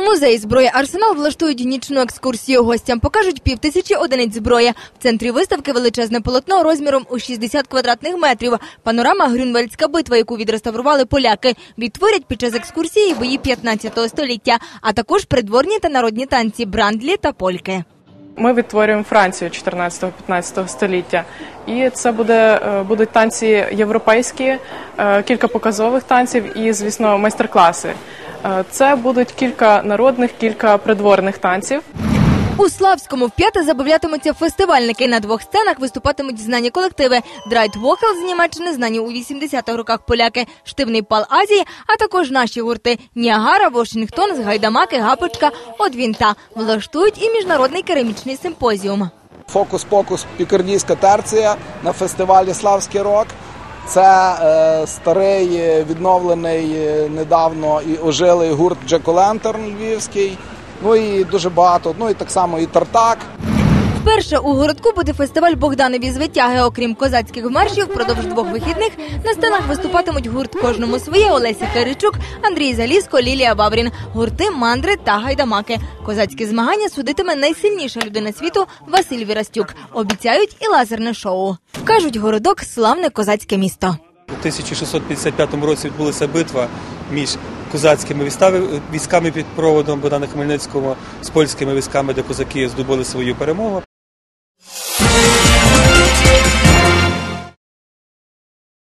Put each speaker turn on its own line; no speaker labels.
музеї зброї Арсенал влаштують нічну екскурсію. Гостям покажуть півтисячі одиниць зброї. В центрі виставки величезне полотно розміром у 60 квадратних метрів. Панорама Грюнвальдська битва, яку відреставрували поляки. Відтворять під час екскурсії бої 15 століття, а також придворні та народні танці брандлі та польки.
Ми відтворюємо Францію 14-15 століття, і це буде е, будуть танці європейські, е, кілька показових танців і, звісно, майстер-класи. Е, Це будуть кілька народних, кілька придворних танців.
У Славському вп'яте забавлятимуться фестивальники. На двох сценах виступатимуть знані колективи. Драйт Вохел з Німеччини, знані у 80-х роках поляки, Штивний пал Азії, а також наші гурти Ніагара, Вашингтон, Згайдамаки, Гапочка, Одвінта. Влаштують і міжнародний керамічний симпозіум.
Фокус-покус Пікардійська терція на фестивалі Славський рок. Це е, старий е, відновлений е, недавно і ожилий гурт Джеко Лентерн львівський. Ну і дуже багато. Ну і так само і Тартак.
Вперше у городку буде фестиваль Богданові звитяги. Окрім козацьких маршів, впродовж двох вихідних на сценах виступатимуть гурт кожному своє Олеся Киричук, Андрій Залізко, Лілія Баврін, гурти Мандри та Гайдамаки. Козацькі змагання судитиме найсильніша людина світу Василь Вірастюк. Обіцяють і лазерне шоу. Кажуть, городок славне козацьке місто.
У 1655 році відбулася битва між козацькими військами під проводом Богдана Хмельницького з польськими військами, де козаки здобули свою перемогу. Thank you.